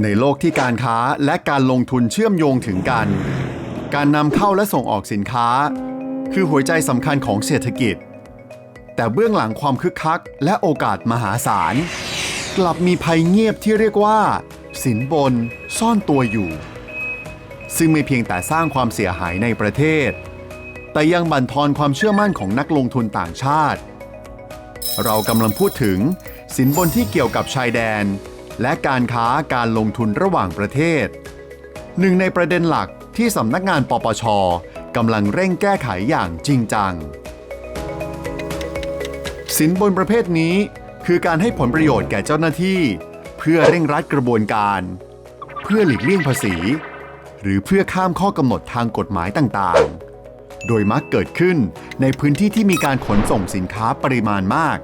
ในโลกที่การค้าและการลงทุนเชื่อมโยงถึงกัน การนำเข้าและส่งออกสินค้า คือหัวใจสำคัญของเศรษฐกิจ แต่เบื้องหลังความคึกคัก และโอกาสมหาศาล กลับมีภัยเงียบที่เรียกว่า สินบนซ่อนตัวอยู่ ซึ่งไม่เพียงแต่สร้างความเสียหายในประเทศ แต่ยังบั่นทอนความเชื่อมั่นของนักลงทุนต่างชาติ เรากำลังพูดถึง สินบนที่เกี่ยวกับชายแดน และการค้าการลงทุนระหว่างประเทศ หนึ่งในประเด็นหลักที่สำนักงานปปชกำลังเร่งแก้ไขอย่างจริงจัง สินบนประเภทนี้คือการให้ผลประโยชน์แก่เจ้าหน้าที่ เพื่อเร่งรัดกระบวนการ เพื่อหลีกเลี่ยงภาษี หรือเพื่อข้ามข้อกำหนดทางกฎหมายต่างๆ โดยมักเกิดขึ้นในพื้นที่ที่มีการขนส่งสินค้าปริมาณมาก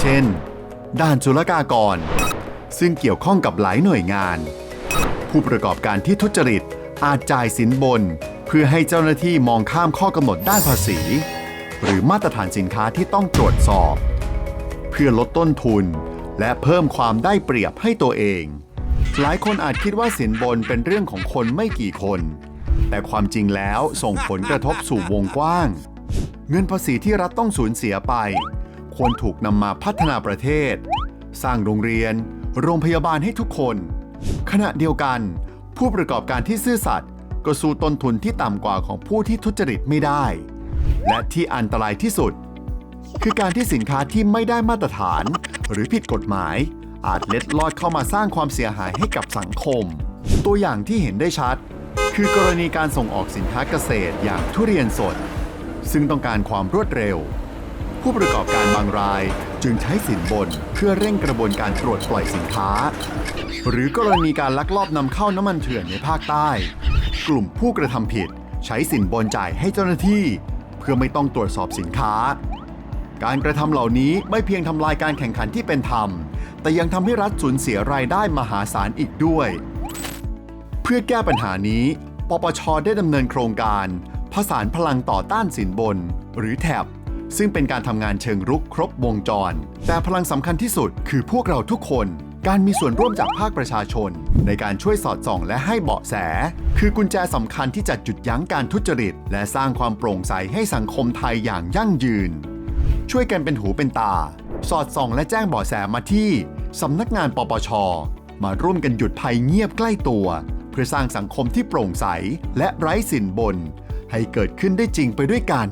เช่นด้านศุลกากร ซึ่งเกี่ยวข้องกับหลายหน่วยงาน ผู้ประกอบการที่ทุจริตอาจจ่ายสินบน เพื่อให้เจ้าหน้าที่มองข้ามข้อกำหนดด้านภาษี หรือมาตรฐานสินค้าที่ต้องตรวจสอบ เพื่อลดต้นทุน และเพิ่มความได้เปรียบให้ตัวเอง หลายคนอาจคิดว่าสินบนเป็นเรื่องของคนไม่กี่คน แต่ความจริงแล้วส่งผลกระทบสู่วงกว้าง เงินภาษีที่รัฐต้องสูญเสียไป ควรถูกนำมาพัฒนาประเทศ สร้างโรงเรียน โรงพยาบาลให้ทุกคน ขณะเดียวกัน ผู้ประกอบการที่ซื่อสัตย์ก็สู้ต้นทุนที่ต่ำกว่าของผู้ที่ทุจริตไม่ได้ และที่อันตรายที่สุด คือการที่สินค้าที่ไม่ได้มาตรฐาน หรือผิดกฎหมาย อาจเล็ดลอดเข้ามาสร้างความเสียหายให้กับสังคม ตัวอย่างที่เห็นได้ชัด คือกรณีการส่งออกสินค้าเกษตรอย่างทุเรียนสด ซึ่งต้องการความรวดเร็ว ผู้ประกอบการบางราย จึงใช้สินบนเพื่อเร่งกระบวนการตรวจปล่อยสินค้า หรือกรณีการลักลอบนำเข้าน้ำมันเถื่อนในภาคใต้ กลุ่มผู้กระทำผิด ใช้สินบนจ่ายให้เจ้าหน้าที่ เพื่อไม่ต้องตรวจสอบสินค้า การกระทำเหล่านี้ไม่เพียงทำลายการแข่งขันที่เป็นธรรม แต่ยังทำให้รัฐสูญเสียรายได้มหาศาลอีกด้วย เพื่อแก้ปัญหานี้ ปปชได้ดำเนินโครงการผสานพลังต่อต้านสินบน หรือแท็บ ซึ่งเป็นการทำงานเชิงรุกครบวงจร แต่พลังสำคัญที่สุดคือพวกเราทุกคน การมีส่วนร่วมจากภาคประชาชน ในการช่วยสอดส่องและให้เบาะแส คือกุญแจสำคัญที่จะหยุดยั้งการทุจริต และสร้างความโปร่งใสให้สังคมไทยอย่างยั่งยืน ช่วยกันเป็นหูเป็นตา สอดส่องและแจ้งเบาะแสมาที่สำนักงานปปช มาร่วมกันหยุดภัยเงียบใกล้ตัว เพื่อสร้างสังคมที่โปร่งใสและไร้สินบน ให้เกิดขึ้นได้จริงไปด้วยกัน